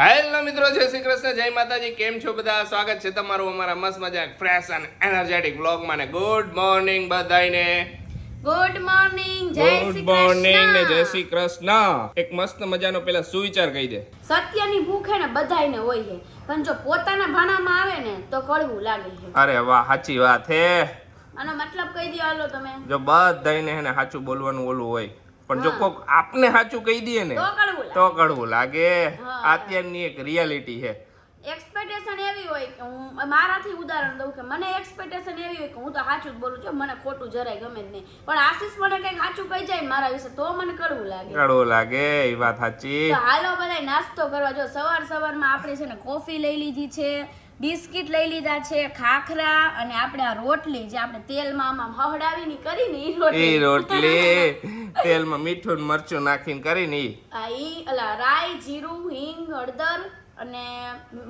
Hello મિત્રો જય શ્રી કૃષ્ણ જય માતાજી કેમ છો બધા? સ્વાગત છે તમારું અમારા મસ્ત મજા ફ્રેશ અને એનર્જેટિક વ્લોગમાં ને ગુડ મોર્નિંગ બધાને ગુડ મોર્નિંગ જય ગુડ શ્રી મોર્નિંગ ને કૃષ્ણ. જય શ્રી કૃષ્ણ. એક મસ્ત મજાનો પેલા સુવિચાર કહી દે. સત્યની ભૂખ હે ને બધાને હોય છે. પણ જો પોતાના ભાણામાં આવે ને તો કડવું લાગે છે. અરે વાહ સાચી વાત હે. આનો મતલબ કહી દો હાલો તમે. જો બધાને હે ને સાચું બોલવાનું ઓલું હોય. પણ જો. કોક આપને સાચું કહી દઈએ ને તો કડવું લાગે. અત્યારની એક રિયાલિટી છે. એક્સપેક્ટેશન એવી હોય કે હું મારાથી ઉદાહરણ દઉં કે મને એક્સપેક્ટેશન એવી હોય કે હું તો સાચું જ બોલું છું મને ખોટું જરાય ગમે જ નહીં. પણ આશીષ મને કંઈક સાચું કહી જાય મારા વિશે તો મને કડવું લાગે. કડવું લાગે એ વાત સાચી. હાલો બધાય નાસ્તો કરવા જો સવાર સવારમાં આપણે છે ને કોફી લઈ લીધી છે બિસ્કિટ લઈ લીધા છે ખાખરા અને આપણે આ રોટલી જે આપણે તેલમાં આમાં હહડાવીને કરીને ઈ એ રોટલી રોટલી તેલમાં મીઠું ને મરચું નાખીને કરીને ઈ. આ ઈ અલા રાઈ જીરું હિંગ હળદર અને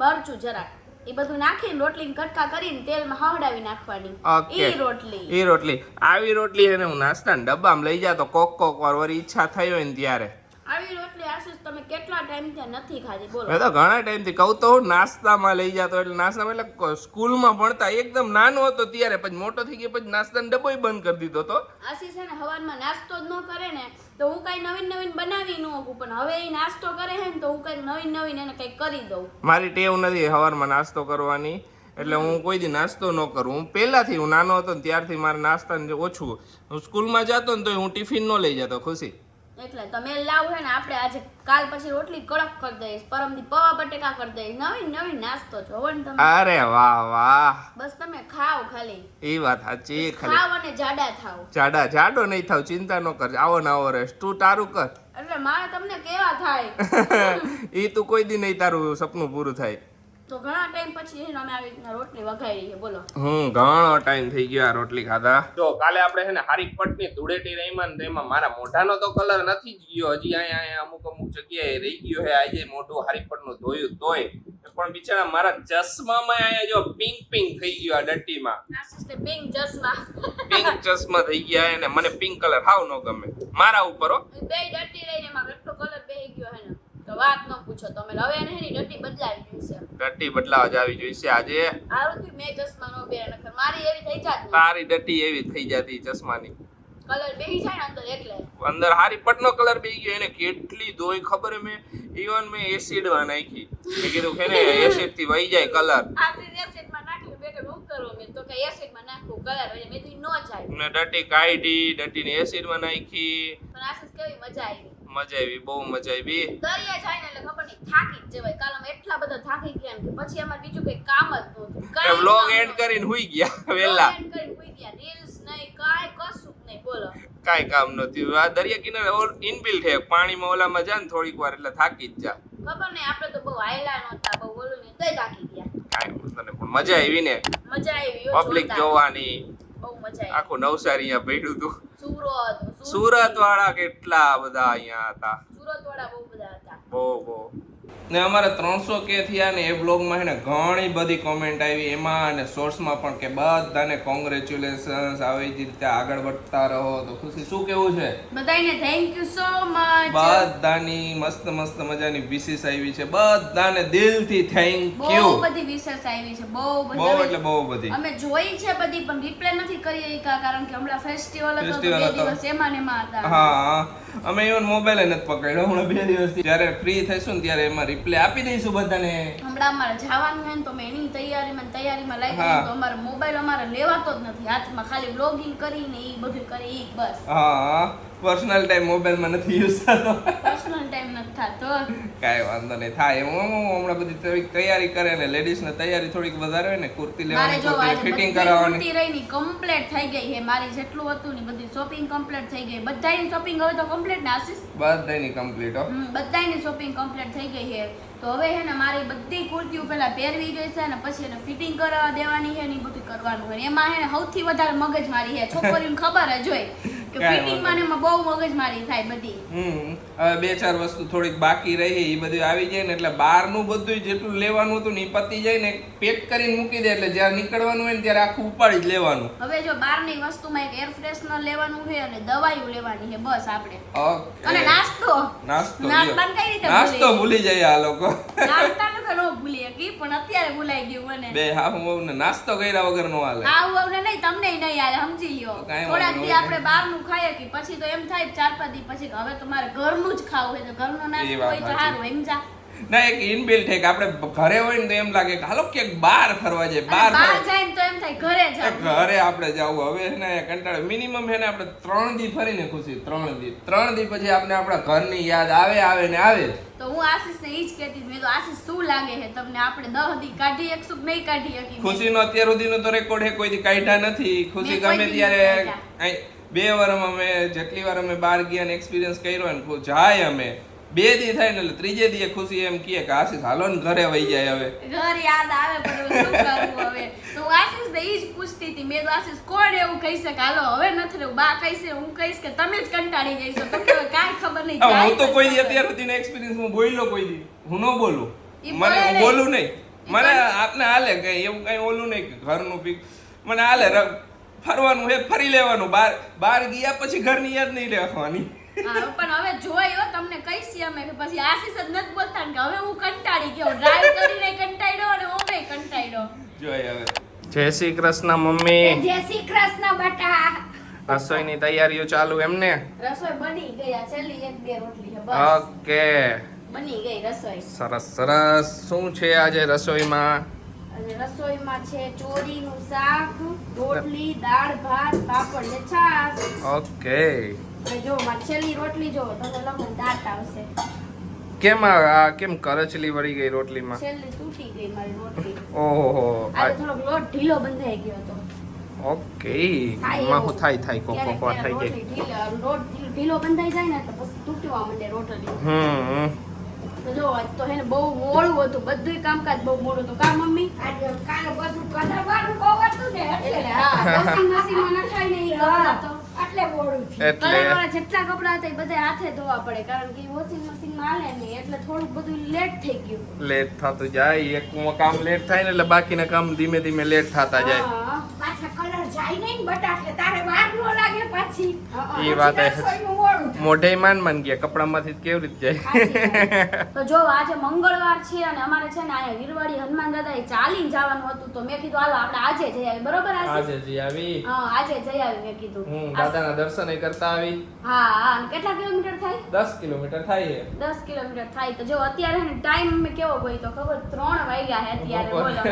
મરચું જરાક. એ બધું નાખીને રોટલીને કટકા કરીને તેલમાં હવડાવી નાખવાની. એ ઈ રોટલી. ઈ રોટલી. આવી રોટલી એને હું નાસ્તાના ડબ્બામાં લઈ જાતો કોક કોક વાર વળી ઈચ્છા થઈ હોય ને ત્યારે. આવી રોટલી આશીષ તમે કેટલા ટાઈમથી નથી ખાધી? બોલો. મેં તો ઘણા ટાઈમથી કહું તો નાસ્તામાં લઈ જાતો એટલે નાસ્તામાં એટલે સ્કૂલમાં ભણતા એકદમ નાનો હતો ત્યારે પછી મોટો થઈ ગયો પછી નાસ્તાનો ડબ્બો બંધ કરી દીધો તો આશીષ છે ને હવારમાં નાસ્તો જ ન કરે ને તો હું કઈ નવીન નવીન બનાવી ન હોઉં પણ હવે એ નાસ્તો કરે છે ને તો હું કઈ નવીન નવીન એને કઈ કરી દઉં. મારી ટેવ નથી હવારમાં નાસ્તો કરવાની એટલે હું કોઈ દી નાસ્તો ન કરું. હું પહેલાથી હું નાનો હતો ને ત્યારથી મારે નાસ્તાને ઓછું. હું સ્કૂલમાં જતો ને તો હું ટિફિન ન લઈ જતો ખુશી? એટલે તમે લાવું છે ને આપણે આજે કાલ પછી રોટલી કડક કરી દઈશ પરમથી પવા બટેકા કરી દઈશ નવી નવી નાસ્તો જોવો ને તમે. અરે વાહ વાહ. બસ તમે ખાઓ ખાલી. એ વાત સાચી ખાલી. ખાવ અને જાડા થાવ જાડા જાડો નહીં થાવ ચિંતા ન કર આવો ને આવો રેસ. તું તારું કર. એટલે મારે તમને કેવા થાય? એ તું કોઈ દી નહીં તારું સપનું પૂરું થાય. તો ઘણા ટાઈમ પછી છે ને અમે આવી રીતના રોટલી વઘારી છે બોલો. હું ઘણો ટાઈમ થઈ ગયો આ રોટલી ખાધા. જો કાલે આપણે છે ને હારી પટની ધૂળેટી રહીમાં ને એમાં મારા મોઢાનો તો કલર નથી જ ગયો. હજી અહીંયા અહીંયા અમુક અમુક જગ્યાએ રહી ગયો છે આજે મોઢું હારી પટનું ધોયું તોય. પણ બિચારા મારા ચશ્મામાં અહીંયા જો પિંક પિંક થઈ ગયો આ ડટ્ટીમાં. પિંક ચશ્મા? પિંક ચશ્મા થઈ ગયા અને મને પિંક કલર હાવ ન ગમે. મારા ઉપર હો. બે ડટ્ટી રહીને એમાં કેટલો કલર બેહી ગયો હે ને. તો વાત ન પૂછો. તમે હવે એને એની ડટ્ટી બદલાવી જોઈશે. ડટ્ટી બદલાવા જ આવી જોઈશે આજે. આરું મે મેં ચશ્મા નો પહેરે નકર મારી એવી થઈ જાતી ને. તારી ડટ્ટી એવી થઈ જાતી ચશ્માની. કલર બેહી જાય ને અંદર એટલે. અંદર હારી પટનો કલર બેહી ગયો એને કેટલી ધોઈ ખબર મે? મેં ઇવન મેં નાખી. મેં કીધું કે ને એસિડથી વહી જાય કલર. આસિડ એસિડમાં નાખ્યું બેઠો હું કરો? મેં તો કે એસિડમાં નાખું કલર મે મેં ન જાય. મેં ડટી કાઢી એસિડ એસિડમાં નાખી. પણ આશીષ કેવી મજા આવી. મજા આવી બહુ મજા આવી. દરિયા જાય ને એટલે ખબર નહીં થાકી જ જવાય. કાલ અમે એટલા બધા થાકી ગયા કે પછી અમાર બીજું કઈ કામ જ નહોતું. વ્લોગ એન્ડ કરીને હુઈ ગયા વેલા. એન્ડ કરીને હુઈ ગયા. રીલ્સ નહીં કાઈ કશું નહીં. બોલો. કાઈ કામ નહોતું. આ દરિયા કિનારે ઇનબિલ્ટ છે. પાણીમાં ઓલામાં જા ને થોડીક વાર એટલે થાકી જ જા. ખબર નહીં આપણે તો બહુ હાયલા નહોતા બહુ બોલું નહીં તોય થાકી ગયા. કાંઈ વાંધો પણ મજા આવી ને. મજા આવી પબ્લિક જોવાની. બહુ મજા આવી. આખું નવસારી અહીંયા પડ્યું હતું સુરત સુરત વાળા કેટલા બધા અહીંયા હતા? સુરત વાળા બહુ બધા હતા. બહુ બહુ. ને અમારે ત્રણસો કે થયા ને એ બ્લોગમાં છે ને ઘણી બધી કોમેન્ટ આવી. એમાં અને સોર્સમાં પણ કે બધાને કોંગ્રેચ્યુલેશન્સ આવી જ રીતે આગળ વધતા રહો તો ખુશી. શું કેવું છે? બધાને થેન્ક યુ સો મચ બધાની મસ્ત મસ્ત મજાની વિશેષ આવી છે. બધાને દિલથી થેન્ક બહુ યુ બધી વિશેષ આવી છે. બહુ બહુ એટલે બહુ બધી. અમે જોઈ છે બધી પણ રિપ્લે નથી કરી કારણ કે હમણાં ફેસ્ટિવલ હતો બે દિવસ એમાં ને એમાં હતા. હા. અમે ઇવન મોબાઈલ નથી પકડ્યો હમણાં બે દિવસથી. જ્યારે ફ્રી થઈશું ને ત્યારે એમાં રિપ્લે આપી દઈશું બધાને. હમણાં અમારે જવાનું હોય ને તો મેં એની તૈયારીમાં તૈયારી તૈયારીમાં લાગી હા. તો અમારો મોબાઈલ અમારે લેવાતો જ નથી. હાથમાં ખાલી બ્લોગિંગ કરીને એ બધું કરી ઈ બસ. હા. પર્સનલ ટાઈમ મોબાઈલમાં નથી યુઝ થતો. પર્સનલ ટાઈમ નથી થતો. કાંઈ વાંધો નહીં થાય. હું હું હમણાં બધી થોડીક તૈયારી કરે ને લેડીઝ ને તૈયારી થોડીક વધારે હોય ને કુર્તી લેવાની કુર્તી ફિટિંગ કરાવવાની. કુર્તી રહીની કમ્પ્લીટ થઈ ગઈ છે. મારી જેટલું હતું ને બધી શોપિંગ કમ્પ્લીટ થઈ ગઈ. બધાની શોપિંગ હવે તો કમ્પ્લીટ ને આશીષ? બધાની કમ્પ્લીટ હો. હમ, બધાયની શોપિંગ કમ્પ્લીટ થઈ ગઈ છે. તો હવે છે ને મારી બધી કુર્તીઓ પહેલા પહેરવી જોઈશે ને પછી એને ફિટિંગ કરાવવા દેવાની છે ને બધું કરવાનું હોય એમાં છે ને સૌથી વધારે મગજ મારી છે. છોકરીઓને ખબર જ હોય. કે કાંઈ ને બહુ મગજ થાય બધી. હમ હવે બે ચાર વસ્તુ થોડીક બાકી રહી એ બધું આવી જાય ને એટલે બહારનું બધું જેટલું લેવાનું હતું ને એ પતી જાય ને પેક કરીને મૂકી દે એટલે જ્યારે નીકળવાનું હોય ને ત્યારે આખું ઉપાડી જ લેવાનું. હવે જો બહારની વસ્તુમાં એક એર ફ્રેશનર લેવાનું છે અને દવાઈઓ લેવાની છે બસ આપણે. અને નાસ્તો. નાસ્તો નાસ્તો ભૂલી? જાય આ લોકો. નાસ્તાનું તો ન ભૂલી શકી પણ અત્યારે ભૂલાઈ ગયું મને. બે હા હું ને નાસ્તો કર્યા વગર નો હાલે આવને નહીં તમને નહીં સમજી લ્યો. વાંધો દી. આપણે બહારનું ખાઈએ કે પછી તો એમ થાય ચાર પાંચ દી પછી હવે તમારે ઘરનું જ ખાવું હોય તો ઘરનો ના હોય તો. સારું એમ જા. ના એક ઇનબિલ્ટ છે કે આપણે ઘરે હોય ને તો એમ લાગે કે હાલો કે બહાર ફરવા જાય બહાર બહાર જાય ને તો એમ થાય ઘરે જાવ ઘરે આપણે જવું. હવે છે ને કંટાળે. મિનિમમ છે ને આપણે ત્રણ દી ફરીને ખુશી ત્રણ દી. ત્રણ દી પછી આપણે આપણા ઘરની યાદ આવે આવે ને આવે. તો હું આશીષને ઈ જ કહેતી મેં તો આશીષ શું લાગે છે? તમને આપણે દહ દી કાઢી એક સુખ નહીં કાઢી ખુશી નો અત્યાર સુધીનો તો રેકોર્ડ છે કોઈ દી કાઢ્યા નથી. ખુશી ગમે ત્યારે બે વાર અમે જેટલી વાર અમે બહાર ગયા ને એક્સપિરિયન્સ કર્યો ને જાય અમે. બે દી થાય ને એટલે ત્રીજે દીએ ખુશી એમ કહે કે આશીષ હાલો ને ઘરે વહી જાય હવે. ઘર યાદ આવે પણ હવે શું કરવું હવે? તો આશીષ ને ઈ જ પૂછતી હતી. મેં તો આશીષ કોણ એવું કહી શકે? હાલો હવે નથી રહ્યું. બા કહીશે હું કહીશ કે તમે જ કંટાળી જઈશો તો કે કાંઈ ખબર નહીં. હું તો કોઈ દી અત્યાર સુધીનો એક્સપિરિયન્સ હું બોલ્યો કોઈ દી. હું ન બોલું. મને બોલું નહીં. મને આપને હાલે કઈ એવું કઈ ઓલું નહીં કે ઘરનું પીક મને હાલે ફરવાનું હે ફરી લેવાનું. બાર બાર ગયા પછી ઘરની યાદ નહીં રાખવાની. પણ હવે જોયો તમને કહીશી અમે કે પછી આશીષ જ નથી બોલતા કે હવે હું કંટાળી ગયો. ડ્રાઈવ કરીને કંટાળ્યો અને ઓમે કંટાળ્યો. જોય હવે. જય શ્રી કૃષ્ણ મમ્મી. જય શ્રી કૃષ્ણ બટા. રસોઈની તૈયારીઓ ચાલુ એમને? રસોઈ બની ગઈ છેલ્લી એક બે રોટલી છે બસ. ઓકે. બની ગઈ રસોઈ. સરસ સરસ. શું છે આજે રસોઈમાં? અને રસોઈમાં છે ચોરીનું શાક રોટલી દાળ ભાત પાપડ ને છાશ. ઓકે. જો છેલ્લી રોટલી જો તમને લખો દાંત આવશે. કેમ આ કેમ કરચલી વળી ગઈ રોટલીમાં? છેલ્લી તૂટી ગઈ મારી રોટલી. ઓહો આ થોડો લોટ ઢીલો બંધાઈ ગયો હતો. ઓકે. માં હું થાય થાય કો કો થાય ગઈ ઢીલો- ઢીલો બંધાઈ જાય ને તો પછી તૂટવા માંડે રોટલી. હમ. તો જો આજ તો હેને બહુ મોડું હતું. બધુંય કામકાજ બહુ મોડું હતું. કા મમ્મી? આજે કાલે બધું કલરવાનું બહુ હતું ને એટલે. હા હા વોશિંગ મશીનમાં નખાય ને એ હતો એટલે મોડું થયું. એટલે. જેટલા કપડા હતા એ બધા હાથે ધોવા પડે કારણ કે વોશિંગ મશીનમાં આલે નહીં એટલે થોડુંક બધું લેટ થઈ ગયું. લેટ થતું જાય. એક કામ લેટ થાય ને એટલે બાકીના કામ ધીમે ધીમે લેટ થતા જાય. પાછા કલર જાય નહીં ને બટા એટલે તારે વાર નો લાગે પાછી. હા, વાત પછી એ રસોઈનું મોડું થાય. મોઢે માન માન ગયા કપડામાંથી કેવી રીતે જાય? તો જો આજે મંગળવાર છે અને અમારે છે ને આયા વીરવાડી હનુમાન દાદા એ ચાલીને જવાનું હતું તો મેં કીધું હાલો આપણે આજે જઈ આવી બરોબર આજે જી આવી? હા આજે જઈ આવી મેં કીધું. હું દાદાના દર્શન કરતા આવી. હા હા કેટલા કિલોમીટર થાય? દસ કિલોમીટર થાય છે દસ કિલોમીટર થાય. તો જો અત્યારે ટાઈમ મેં કેવો ગયો તો ખબર? ત્રણ વાગ્યા હે અત્યારે બોલો.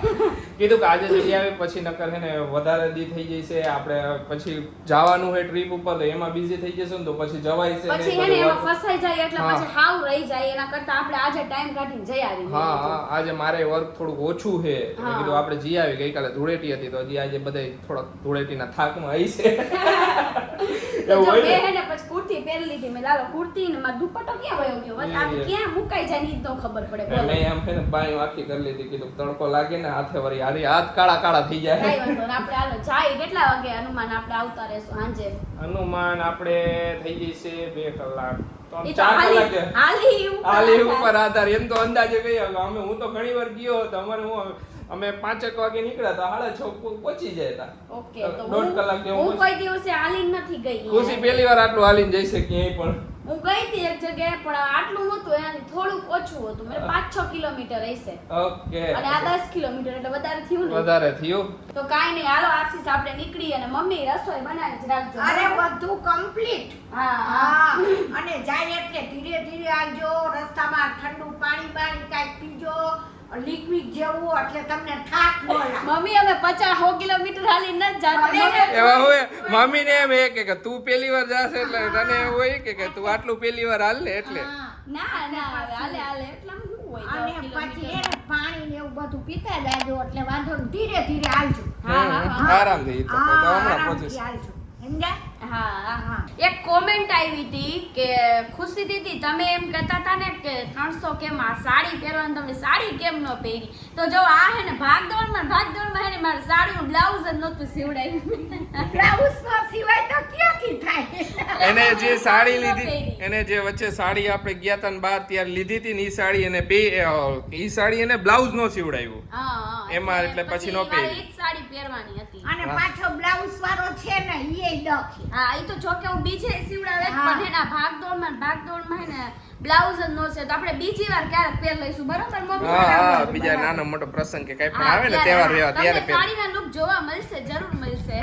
કીધું કે આજે જઈ આવે પછી નકર હે ને વધારે દી થઈ જશે આપણે પછી જવાનું હોય ટ્રીપ ઉપર તો એમાં બિઝી થઈ જશે ને તો પછી જવાય છે પછી એને એમાં ફસાઈ જાય એટલે પછી હાવ રહી જાય એના કરતા આપણે આજે ટાઈમ કાઢીને જઈ આવી હા હા આજે મારે વર્ક થોડું ઓછું છે. મેં કીધું આપણે જી આવી ગઈકાલે ધૂળેટી હતી તો હજી આજે બધા થોડાક ધૂળેટીના થાકમાં આવી છે. એવું હોય ને? પછી કુર્તી પહેરી લીધી મેં લાલો કુર્તી ને મારો દુપટ્ટો ક્યાં વયો ગયો? આ ક્યાં મુકાઈ જાય ની તો ખબર પડે મેં એમ છે ને બાઈ આખી કરી લીધી કીધું તડકો લાગે ને હાથે વળી હારી હાથ કાળા કાળા થઈ જાય. આપણે હાલો જાય કેટલા વાગે હનુમાન આપણે આવતા રહેશું? સાંજે હનુમાન આપણે થઈ જશે બે કલાક. તો ચાર કલાક. હાલી ઉપર આધાર. એમ તો અંદાજે કઈ અમે હું તો ઘણી વાર ગયો હતો. અમારે હું અમે પાંચેક વાગે નીકળ્યા હતા. સાડા છ પહોંચી જાય હતા. ઓકે તો દોઢ કલાક જેવું હું. કોઈ દિવસે હાલીને નથી ગઈ. ખુશી પહેલી વાર આટલું હાલીને જઈ ક્યાંય પણ. હું ગઈ હતી એક જગ્યાએ પણ આટલું હતું એનાથી થોડુંક ઓછું હતું. મને પાંચ છ કિલોમીટર હશે. ઓકે. અને આ દસ કિલોમીટર એટલે વધારે થયું ને વધારે થયું. તો કાંઈ નહીં હાલો આશીષ આપણે નીકળી અને મમ્મી રસોઈ બનાવી જ રાખજો. અરે બધું કમ્પ્લીટ હા હા. અને જાય એટલે ધીરે ધીરે આવજો રસ્તામાં ઠંડુ પાણી બાણી કાંઈક પીજો લિક્વિડ જેવું એટલે તમને થાક ન લાગે. મમ્મી અમે 50 100 કિલોમીટર હાલી ન જાતા મમ્મી- એવા હોય. મમ્મી ને એમ કે કે તું પહેલી વાર જાશે એટલે તને એવું હોય કે કે તું આટલું પહેલી વાર હાલ લે એટલે. ના ના હાલે હાલે. એટલામાં હોય? અને પછી એને પાણી ને એવું બધું પીતા જાજો એટલે વાંધો ધીરે ધીરે હાલજો. હા, આરામ ઈ તો હમણાં પહોંચીશ હા. હા. એક કોમેન્ટ આવી હતી કે ખુશી દીદી તમે એમ કહેતા હતા ને કે ત્રણસો કેમ આ સાડી પહેરવાની તમે સાડી કેમ ન પહેરી? તો જો આ હે ને ભાગદોડમાં ભાગદોડમાં હે ને મારે સાડીનું બ્લાઉઝ જ નહોતું સીવડાયું બ્લાઉઝ નો સિવાય તો ક્યાંથી થાય? એને જે સાડી લીધી એને જે વચ્ચે સાડી આપણે ગયા હતા ને બાર ત્યારે લીધી હતી ને ઈ સાડી એને પે ઈ સાડી એને બ્લાઉઝ નો સીવડાયું હા એમાં એટલે પછી નો પહેરી. સાડી પહેરવાની અને પાછો બ્લાઉઝ વાળો છે ને ઈ દખી હા એ તો જો કે હું બીજે સીવડાવે પણ એના ભાગ દોડમાં ભાગ દોડમાં ને બ્લાઉઝ જ નો છે. તો આપણે બીજી વાર ક્યારેક પહેર લઈશું બરોબર? મમ્મી હા હા બીજા નાનો મોટો પ્રસંગ કે કઈ પણ આવે ને તહેવાર હા. ત્યારે પહેર. સાડી ના લુક જોવા મળશે જરૂર મળશે.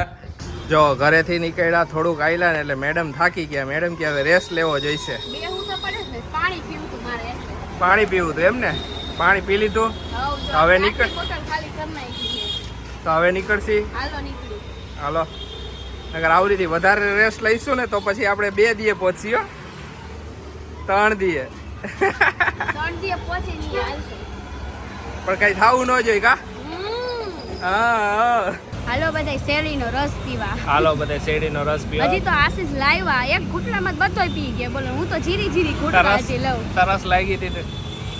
જો ઘરેથી નીકળ્યા થોડુંક આયલા ને એટલે મેડમ થાકી ગયા. મેડમ કે હવે રેસ્ટ લેવો જોઈશે. બે તો પડે પાણી પીવું તું મારે. પાણી પીવું હતું એમ ને પાણી પી લીધું? હવે નીકળ. બોટલ ખાલી કરી નાખી છે. તો હવે નીકળશી? હાલો નીકળી હાલો. અગર આવડી હતી વધારે રેસ્ટ લઈશું ને તો પછી આપણે બે દીએ પહોંચીએ ત્રણ દીએ. પણ કઈ થાવું ન જોઈએ કા? હમ. હા. હાલો બધા શેરડીનો રસ પીવા. હાલો બધા શેરડીનો રસ હજી તો આશીષ લાવ્યા. એક ઘૂંટડામાં જ બધોય પી ગયા. બોલો હું તો જીરી જીરી ઘૂંટડા હજી લઉં. તરસ લાગી હતી તો.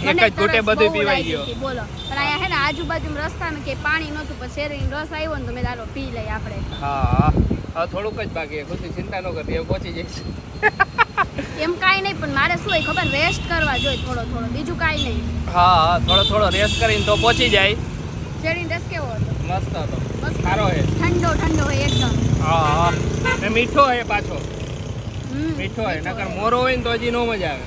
એક જ ઘૂંટે બધું પીવાઈ ગયો. બોલો. પણ આયા હે ને આજુબાજુ રસ્તામાં કે પાણી નહોતું પણ શેરી રસ આવ્યો ને તો મેં દારો પી લઈ આપણે. હા હા. થોડુંક જ બાકી. ખુશી ચિંતા ન કરતી હવે પહોંચી જઈશ. એમ કાઈ નહીં પણ મારે શું હોય ખબર? રેસ્ટ કરવા જોઈએ થોડો થોડો. બીજું કાંઈ નહીં. હા હા. થોડો થોડો રેસ્ટ કરીને તો પહોંચી જાય. શેરડીનો રસ કેવો હતો? મસ્ત હતો. સારો હે ઠંડો ઠંડો હોય એકદમ. હા હા. ને મીઠો હે પાછો. મીઠો હે નકર મોરો હોય ને તો હજી નો મજા આવે.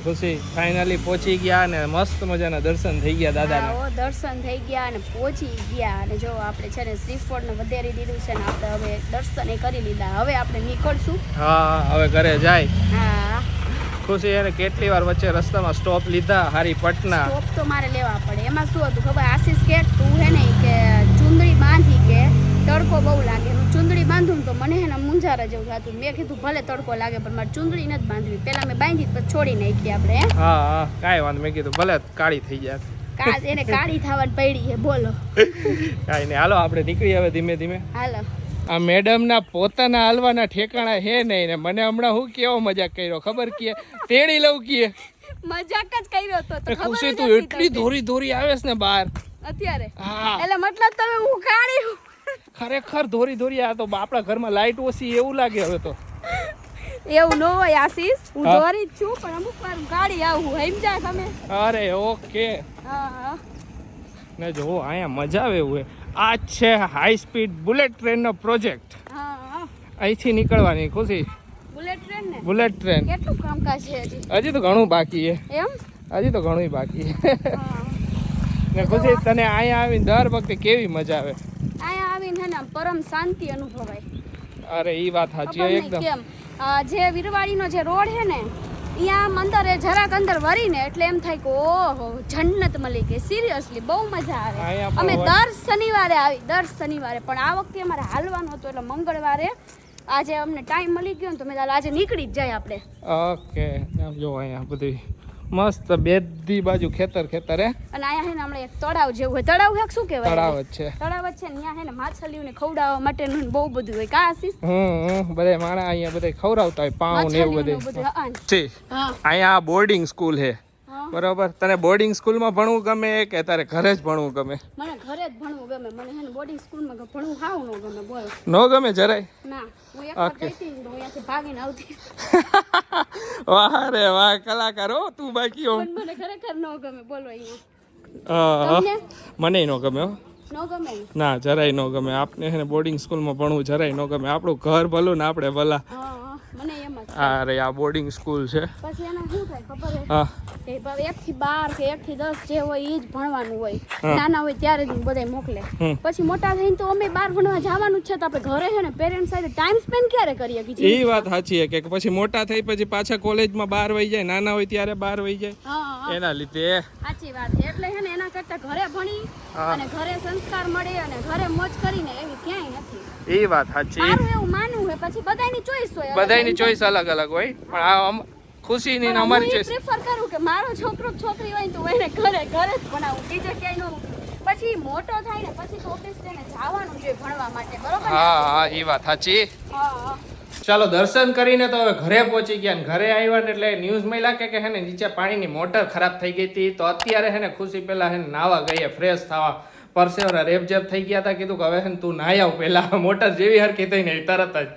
ખુશી. ફાઇનલી પહોંચી ગયા અને મસ્ત મજાના દર્શન થઈ ગયા દાદાના. ઓ, દર્શન થઈ ગયા અને પહોંચી ગયા. અને જો આપણે છે ને શ્રીફળ ને વધારી દીધું છે ને આપણે હવે દર્શન એ કરી લીધા. હવે આપણે નીકળશું. હા હવે ઘરે જાય. હા. ખુશી એને કેટલી વાર વચ્ચે રસ્તામાં સ્ટોપ લીધા હારી પટના. સ્ટોપ તો મારે લેવા પડે. એમાં શું હતું ખબર? આશીષ કે તું હે ને કે ચુંદડી બાંધી કે તડકો બહુ લાગે. ચુંદડી બાંધું ને તો મને એના ને મુંજારા જેવું થતું. મેં કીધું ભલે તડકો લાગે પણ મારે ચુંદડી નથી બાંધવી. પેલા મેં બાંધી પછી છોડી નાખી આપણે હે. હા કાંઈ વાંધો મેં કીધું ભલે કાળી થઈ જાય. એને કાળી થવાની પડી છે બોલો. કાંઈ નહીં. હાલો આપણે નીકળી હવે ધીમે ધીમે. હાલો. આ મેડમના પોતાના હાલવાના ઠેકાણા હે નહીં ને. મને હમણાં હું કેવો મજાક કર્યો ખબર કે? તેડી લઉં કે? મજાક જ કર્યો તો તો ખુશી તું એટલી ધોરી ધોરી આવેસ ને બહાર. અત્યારે? હા. એટલે મતલબ તમે હું હું. ખરેખર ધોરી ધોરી આ તો આપણા ઘરમાં લાઈટ ઓછી એવું લાગે હવે તો. એવું ન હોય આશીષ. હું ધોરી જ છું પણ અમુક વાર ગાડી આવું સમજ્યા તમે? અરે ઓકે. ને જો અહીંયા મજા આવે એવું આ છે હાઈ સ્પીડ બુલેટ ટ્રેનનો પ્રોજેક્ટ હા હા. અહીંથી નીકળવાની ખુશી? બુલેટ ટ્રેન ને? બુલેટ ટ્રેન કેટલું કામકાજ છે હજી? હજી તો ઘણું બાકી છે. એમ? હજી તો ઘણું બાકી છે. ને ખુશી તને અહીંયા આવીને દર વખતે કેવી મજા આવે? અહીંયા આવીને હે ને પરમ શાંતિ અનુભવાય. અરે એ વાત સાચી હે એકદમ. કેમ? જે વીરવાડીનો જે રોડ છે ને ત્યાં અંદર એ જરાક અંદર વરીને એટલે એમ થાય કે ઓહો જન્નત મળી ગઈ સિરિયસલી બહુ મજા આવે. અમે દર શનિવારે આવી દર શનિવારે પણ આ વખતે અમારે હાલવાનું હતું એટલે મંગળવારે આજે અમને ટાઈમ મળી ગયો ને તો મેં આજે નીકળી જ જાય આપણે. ઓકે જો અહીંયા બધી મસ્ત બેધી બાજુ ખેતર ખેતર હે? અને આયા હે ને હમણાં એક તળાવ જેવું હોય. તળાવ હે કે શું કહેવાય? તળાવ જ છે. તળાવ જ છે ને ત્યાં હે ને માછલીઓને ખવડાવવા માટેનું ને બહુ બધું હોય. કા આશીષ? હમ હમ બધે માણા અહીંયા બધે ખવડાવતા હોય પાઉં ને એવું બધે. છે હા અહીંયા બોર્ડિંગ સ્કૂલ હે. બરાબર? તને બોર્ડિંગ સ્કૂલમાં ભણવું ગમે કે તારે ઘરે જ ભણવું ગમે? મને ગમે. મને ને બોર્ડિંગ સ્કૂલમાં ભણવું હાવ ન ગમે બોલો. ન ગમે જરાય? ના હું એક ગઈ હતી હું અહીંયાથી ભાગીને આવતી. વાહ રે વાહ કલાકાર હો તું બાકી હો. મને ખરેખર ન ગમે બોલો અહીંયા. મને ન ગમે હો. જરાય ન ગમે. આપને બોર્ડિંગ સ્કૂલમાં ભણવું જરાય ન ગમે. આપણું ઘર ભલું ને આપણે ભલા. આ રે આ બોર્ડિંગ સ્કૂલ છે. પછી એને શું થાય ખબર હે. કે એક થી બાર કે એક થી દસ જે હોય એ જ ભણવાનું હોય. નાના હોય ત્યારે જ બધા મોકલે. પછી મોટા થઈને તો અમે બાર ભણવા જવાનું છે તો આપણે ઘરે છે ને પેરેન્ટ્સ સાથે ટાઈમ સ્પેન્ડ ક્યારે કરીએ કે એ વાત સાચી છે કે પછી મોટા થઈ પછી પાછા કોલેજમાં બાર વહી જાય નાના હોય ત્યારે બહાર વહી જાય. એના લીધે સાચી વાત એટલે છે ને એના કરતા ઘરે ભણી અને ઘરે સંસ્કાર મળે અને ઘરે મોજ કરીને એવી ક્યાંય નથી. એ વાત સાચી. માનવું હોય પછી બધાની ચોઈસ હોય બધાની ચોઈસ અલગ અલગ હોય. પણ આ ખુશીની અમારી ચોઈસ પ્રેફર કરું કે મારો છોકરો છોકરી હોય તો એને ઘરે ઘરે જ ભણાવું બીજે ક્યાંય ન પછી મોટો થાય ને પછી તો ઓફિસ તેને જવાનું જોઈએ ભણવા માટે બરોબર હા હા એ વાત સાચી. હા હા. ચાલો દર્શન કરીને તો હવે ઘરે પહોંચી ગયા ને ઘરે આવ્યા ને એટલે ન્યૂઝ મળ્યા કે હે ને નીચે પાણીની મોટર ખરાબ થઈ ગઈ હતી. તો અત્યારે હે ને ખુશી પહેલાં હે ને નાવા ગઈએ ફ્રેશ થવા. પરસેવરા રેપજેપ થઈ ગયા હતા કીધું કે હવે તું નાહી આવ પેલા મોટર જેવી હરકી થઈ ને તરત જ.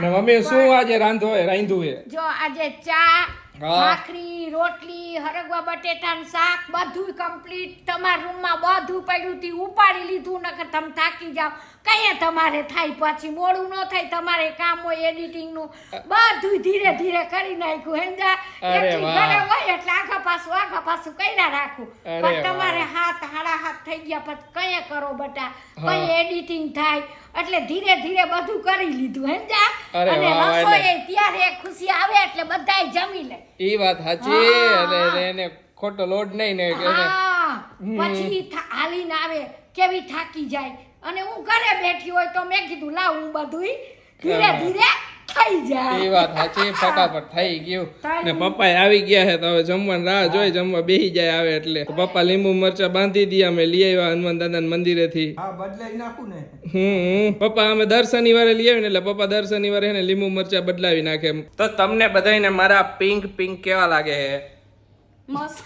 ને મમ્મી શું આજે રાંધો હોય રાંધું હે જો આજે ચા. ભાખરી રોટલી હરગવા બટેટાનું શાક બધું કમ્પ્લીટ તમારા રૂમમાં બધું પડ્યું તી ઉપાડી લીધું નકર તમે થાકી જાવ કઈ તમારે થાય પછી? મોડું ન થાય તમારે કામ હોય એડિટિંગનું બધું ધીરે ધીરે કરી નાખ્યું હેંજા એટલી. હોય એટલે આખા પાછું આખા પાછું કર્યા રાખું. પણ તમારે હાથ હાડા હાથ થઈ ગયા પછી કઈ કરો બટા. કઈ એડિટિંગ થાય? એટલે ધીરે ધીરે બધું કરી લીધું હેંજા અને રસોઈ ત્યારે ખુશી આવે એટલે બધાય જમી લે. એ વાત સાચી. અને એને- ખોટો લોડ નહીં ને. પછી હાલીને આવે કેવી થાકી જાય. અને હું ઘરે બેઠી હોય તો મેં કીધું લાવ હું બધું ધીરે ધીરે થઈ એ વાત સાચી ફટાફટ થઈ ગયું. ને પપ્પા આવી ગયા છે તો હવે જમવાનું રાહ જોઈ જમવા બેહી જાય આવે એટલે. પપ્પા લીંબુ મરચા બાંધી દીયા અમે લઈ આવ્યા હનુમાન દાદા મંદિરે થી બદલાઈ નાખું ને. હમ. પપ્પા અમે દર શનિવારે લઈ આવીને એટલે પપ્પા દર શનિવારે લીંબુ મરચા બદલાવી નાખે એમ. તો તમને બધાને મારા પિંક પિંક કેવા લાગે છે? મસ્ત.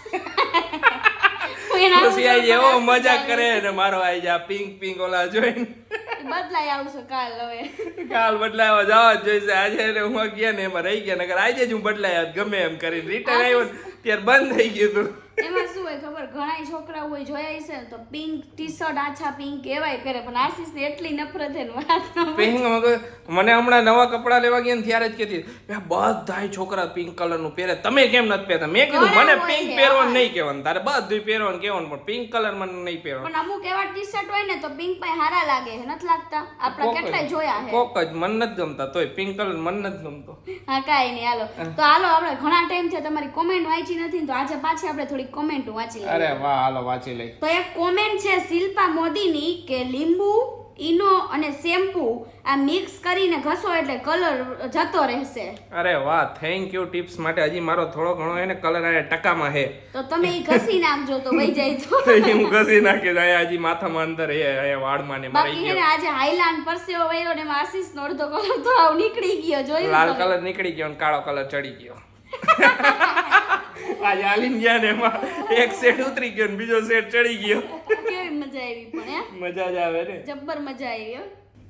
જાય, એવો મજા કરે ને મારો આઈ જાય પિંક પિંક ઓલા જોઈને. બદલાઈ આવશે કાલ હવે. કાલ બદલાવા જવા જ જોઈશે. આજે એને હું ગયા ને એમાં રહી ગયા નકર આજે જ હું આવત ગમે એમ કરીને. રિટર્ન આવ્યો ને ત્યારે બંધ થઈ ગયું હતું એમાં શું હોય ખબર ઘણા છોકરા હોય જોયા હશે ને તો પિંક ટી શર્ટ આછા પિંક કહેવાય પહેરે પણ આશીષ ને એટલી નફરત હે વાત પિંક મને હમણાં નવા કપડા લેવા ગયા ને ત્યારે જ કહેતી બધા છોકરા પિંક કલરનું પહેરે. તમે કેમ નથી પહેરતા? મેં કીધું મને પિંક પહેરવાનું નહીં કહેવાનું. તારે બધું પહેરવાનું કહેવાનું પણ પિંક કલર મને નહીં પહેરવાનું. પણ અમુક એવા ટી શર્ટ હોય ને તો પિંક પાય હારા લાગે નથી લાગતા? આપણા કેટલા જોયા હે. કોક જ મન નથી ગમતા તોય પિંક કલર મન નથી ગમતો. હા કાંઈ નહીં હાલો. તો હાલો આપણે ઘણા ટાઈમ છે તમારી કોમેન્ટ વાંચી નથી તો આજે પાછી આપણે થોડી કોમેન્ટ વાંચી લઈએ. અરે વાહ હાલો વાંચી લઈ તો એક કોમેન્ટ છે શિલ્પા મોદીની કે લીંબુ ઈનો અને શેમ્પુ આ મિક્સ કરીને ઘસો એટલે કલર જતો રહેશે. અરે વાહ થેન્ક યુ ટિપ્સ માટે. હજી મારો થોડો ઘણો એને કલર આયા ટકામાં હે તો તમે ઈ ઘસી નાખજો તો વઈ જાય તો. હું ઘસી નાખી અહીંયા હજી માથામાં અંદર એ આયા વાળમાં ને મારી બાકી હે ને ગયો. આજે હાઈલાન્ડ પરસેવો વયો ને માર્સિસ નો અડધો કલર તો આવ નીકળી ગયો જોયું લાલ કલર નીકળી ગયો અને કાળો કલર ચડી ગયો. આજે હાલીને ગયા ને એમાં. એક સેટ ઉતરી ગયો ને બીજો સેટ ચડી ગયો. કેવી મજા આવી પણ મજા જ આવે ને. જબ્બર મજા આવી.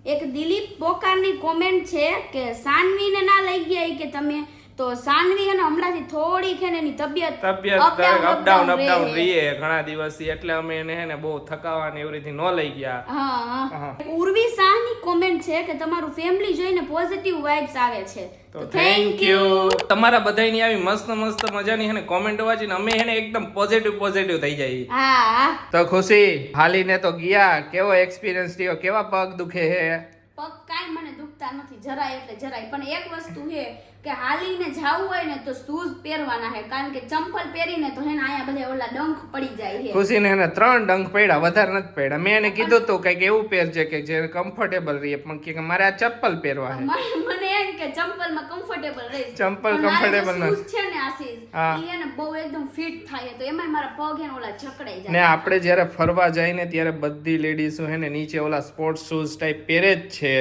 એક દિલીપ પોકારની કોમેન્ટ છે કે સાનવીને ના લઈ ગયા કે તમે તો સાનવી હે ને હમણાંથી થોડીક હે ને એની તબિયત તબિયત અપડાઉન અપડાઉન રહે. રહીએ. ઘણા દિવસથી એટલે અમે એને હે ને બહુ થકાવા ને એવી રીતે ન લઈ ગયા. હા હા. હા. ઉર્વી શાહની કોમેન્ટ છે કે તમારું ફેમિલી જોઈને પોઝિટિવ વાઇબ્સ આવે છે. તો થેન્ક યુ તમારા બધાની આવી મસ્ત મસ્ત મજાની હે ને કોમેન્ટ વાંચીને અમે હે ને એકદમ પોઝિટિવ પોઝિટિવ થઈ જાય હા. હા તો ખુશી હાલીને તો ગયા. કેવો એક્સપિરિયન્સ થયો કેવા પગ દુખે હે? પગ કાઈ મને દુખતા નથી. જરાય એટલે જરાય. પણ એક વસ્તુ છે કે હાલીને જાવું હોય ને તો શૂઝ પહેરવાના છે કારણ કે ચંપલ પહેરીને તો હે ને અહીંયા બધા ઓલા ડંખ પડી જાય છે ખુશીને એને ત્રણ ડંખ પડ્યા વધારે નથી પડ્યા. મેં એને કીધું તો કંઈક એવું પહેરજે કે જે કમ્ફર્ટેબલ રહે પણ કે મારે આ ચપ્પલ પહેરવા હે. મને કે ચંપલમાં કમ્ફર્ટેબલ રહીશ. ચંપલ કમ્ફર્ટેબલ shoes છે ને આશીષ. એને બહુ એકદમ ફિટ થાય તો એમાં મારા પગ એને ઓલા જકડાઈ ને આપણે જ્યારે ફરવા જાય ને ત્યારે બધી લેડીઝો હે ને નીચે ઓલા સ્પોર્ટ્સ શૂઝ ટાઈપ પહેરે જ છે.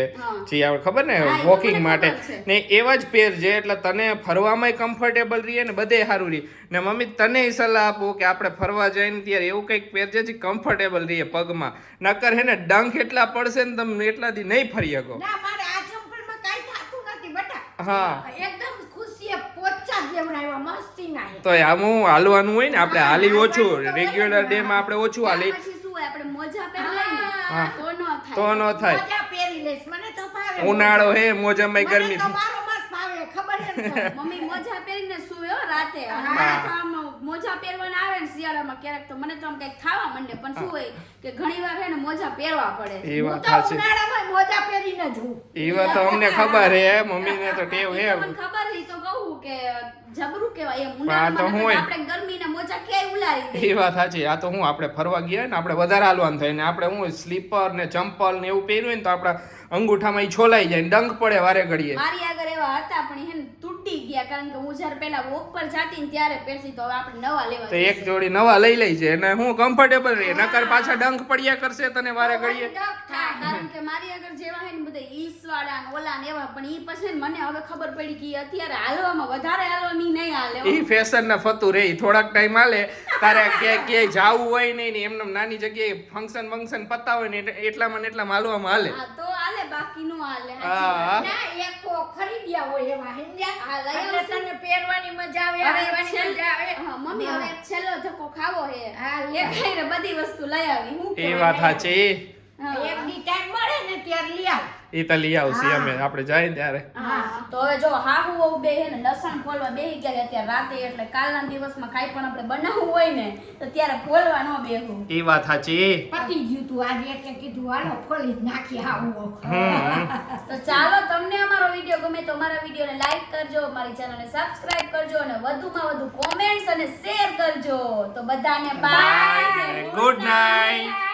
જે આપણે ખબર ને? વોકિંગ માટે. ને એવા જ પહેરજે એટલે તને ફરવામાંય કમ્ફર્ટેબલ રહીએ ને બધે સારું રહે ને મમ્મી તને સલાહ આપું કે આપણે ફરવા જઈને ને ત્યારે એવું કંઈક પહેરજે જે કમ્ફર્ટેબલ રહીએ પગમાં. નકર હે ને ડંખ એટલા પડશે ને તમે એટલાથી નહીં ફરી શકો ના મારે આ ચંપલમાં કાંઈ થાતું નથી બટા હા. એકદમ ખુશીએ પોચા જેવડાવ્યા મસ્તી ના તો આમ હું હાલવાનું હોય ને આપણે હાલી ઓછું. રેગ્યુલર ડે માં આપણે ઓછું હાલી પછી શું હોય આપણે મોજા પહેરવાય હા. તો નો થાય. તો ન થાય. મોજા પહેરી લેસ મને તો ભાવે ઉનાળો હે મોજામાં ગરમી તો મારો બસ ભાવે ખબર જ મમ્મી મોજા પહેરીને સુયો રાતે. હા. મને તો આમ મોજા પહેરવાના આવે ને શિયાળામાં ક્યારેક તો મને તો આમ કંઈક ખાવા માંડે પણ શું હોય કે ઘણી વાર હે ને મોજા પહેરવા પડે એ વાત સાચી. ઉનાળામાં મોજા પહેરીને જ હું. એ વાત તો અમને ખબર હે મમ્મીને તો ટેવ હે. મને ખબર છે તો કહું કે જબરું કહેવાય એમ. ઉનાળામાં હું. આપણે ગરમીના મોજા ક્યાંય ઉલારી દે. એ વાત સાચી. આ તો હું આપણે ફરવા ગયા ને આપણે વધારે હાલવાનું થાય ને આપણે હું સ્લીપર ને ચંપલ ને એવું પહેર્યું ને તો આપણા અંગૂઠામાં છોલાઈ જાય ને ડંખ પડે વારે ઘડીએ. મારી આગળ એવા હતા પણ હે તૂટી ગયા કારણ કે હું જ્યારે પહેલા વોક પર જાતી ને ત્યારે પહેરતી તો હવે આપણે નવા લેવા તો એક જોડી નવા લઈ લઈ છે અને હું કમ્ફર્ટેબલ રહે? નકર પાછા ડંખ પડ્યા કરશે તને વારે ઘડીએ. કારણ કે મારી આગળ જેવા હે ને બધા ઈસ વાળા ને ઓલા ને એવા પણ ઈ પછી મને હવે ખબર પડી કે અત્યારે હાલવામાં વધારે હાલવાની નહીં હાલે ઈ ફેશન ના ફતું રે થોડાક ટાઈમ હાલે. તારે ક્યાંય ક્યાંય જાવું હોય નહીં ને એમને નાની જગ્યાએ ફંક્શન ફંક્શન પતા હોય ને એટલામાં ને એટલામાં હાલવામાં હાલે. તો હાલે. બાકી આલે. ના એકો ખરીદ્યા હોય એવા હા, સમજ્યા લઈ એટલે તને પહેરવાની મજા આવે આવવાની મજા આવે. મમ્મી હવે છેલ્લો ધક્કો ખાવો હે હા, લે. ખાઈને બધી વસ્તુ લઈ આવી. હું એ વાત સાચી. હા. એક દી ટાઈમ મળે ને ત્યારે લઈ આવ. લઈ આવશે અમે. આપણે જાય ત્યારે. તો હવે જો હાહુ હોવું બે હે ને લસણ ફોલવા બેહી ગયા અત્યારે રાતે એટલે કાલના દિવસમાં કાંઈ પણ આપણે બનાવવું હોય ને તો ત્યારે ફોલવા ન બેહવું એ વાત સાચી. પતી ગયું તું આજે એટલે કીધું હાલો ખોલી નાખી આવું તો ચાલો તમને અમારો વીડિયો ગમે તો અમારા વિડીયોને લાઈક કરજો અમારી ચેનલને સબસ્ક્રાઇબ કરજો અને વધુમાં વધુ કોમેન્ટ્સ અને શેર કરજો. તો બધાને બાય ગુડ નાઇટ